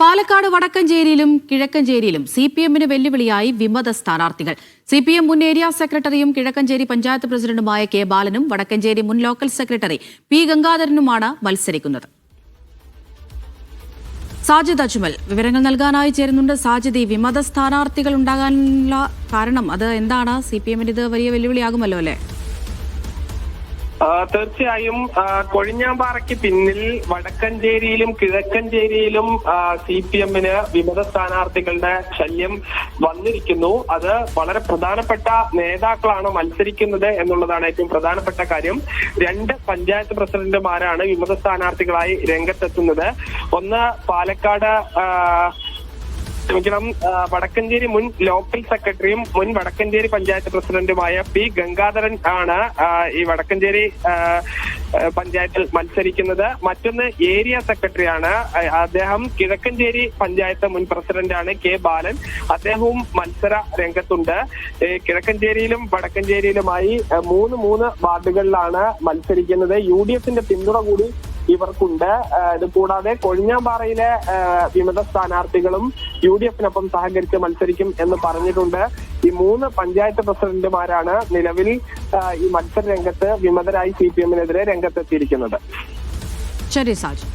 പാലക്കാട് വടക്കഞ്ചേരിയിലും കിഴക്കഞ്ചേരിയിലും C P എമ്മിന് വെല്ലുവിളിയായി വിമത സ്ഥാനാർത്ഥികൾ. സി പി എം മുൻ ഏരിയ സെക്രട്ടറിയും കിഴക്കഞ്ചേരി പഞ്ചായത്ത് പ്രസിഡന്റുമായ കെ ബാലനും വടക്കഞ്ചേരി മുൻ ലോക്കൽ സെക്രട്ടറി പി ഗംഗാധരനുമാണ് മത്സരിക്കുന്നത്. സാജിദ് അജ്മൽ വിവരങ്ങൾ നൽകാനായി ചേരുന്നുണ്ട്. സാജിദ് ഈ വിമത സ്ഥാനാർത്ഥികൾ ഉണ്ടാകാനുള്ള കാരണം അത് എന്താണ്? സി പി എമ്മിന് ഇത് വലിയ വെല്ലുവിളിയാകുമല്ലോ അല്ലേ? തീർച്ചയായും കൊഴിഞ്ഞാമ്പാറയ്ക്ക് പിന്നിൽ വടക്കഞ്ചേരിയിലും കിഴക്കഞ്ചേരിയിലും സി പി എമ്മിന് വിമത സ്ഥാനാർത്ഥികളുടെ ശല്യം വന്നിരിക്കുന്നു. അത് വളരെ പ്രധാനപ്പെട്ട നേതാക്കളാണ് മത്സരിക്കുന്നത് എന്നുള്ളതാണ് ഏറ്റവും പ്രധാനപ്പെട്ട കാര്യം. രണ്ട് പഞ്ചായത്ത് പ്രസിഡന്റുമാരാണ് വിമത സ്ഥാനാർത്ഥികളായി രംഗത്തെത്തുന്നത്. ഒന്ന് പാലക്കാട് ക്ഷമിക്കണം വടക്കഞ്ചേരി മുൻ ലോക്കൽ സെക്രട്ടറിയും മുൻ വടക്കഞ്ചേരി പഞ്ചായത്ത് പ്രസിഡന്റുമായ പി ഗംഗാധരൻ ആണ് ഈ വടക്കഞ്ചേരി പഞ്ചായത്തിൽ മത്സരിക്കുന്നത്. മറ്റൊന്ന് ഏരിയ സെക്രട്ടറിയാണ്. അദ്ദേഹം കിഴക്കഞ്ചേരി പഞ്ചായത്ത് മുൻ പ്രസിഡന്റാണ് കെ ബാലൻ. അദ്ദേഹവും മത്സര രംഗത്തുണ്ട്. കിഴക്കഞ്ചേരിയിലും വടക്കഞ്ചേരിയിലുമായി മൂന്ന് മൂന്ന് വാർഡുകളിലാണ് മത്സരിക്കുന്നത്. യു ഡി എഫിന്റെ പിന്തുണ കൂടി ഇവർക്കുണ്ട്. ഇത് കൂടാതെ കൊഴിഞ്ഞാമ്പാറയിലെ വിമത സ്ഥാനാർത്ഥികളും യു ഡി എഫിനൊപ്പം സഹകരിച്ച് മത്സരിക്കും എന്ന് പറഞ്ഞിട്ടുണ്ട്. ഈ മൂന്ന് പഞ്ചായത്ത് പ്രസിഡന്റുമാരാണ് നിലവിൽ ഈ മത്സര രംഗത്ത് വിമതരായി സി പി എമ്മിനെതിരെ രംഗത്തെത്തിയിരിക്കുന്നത്. ശരി സാജ്.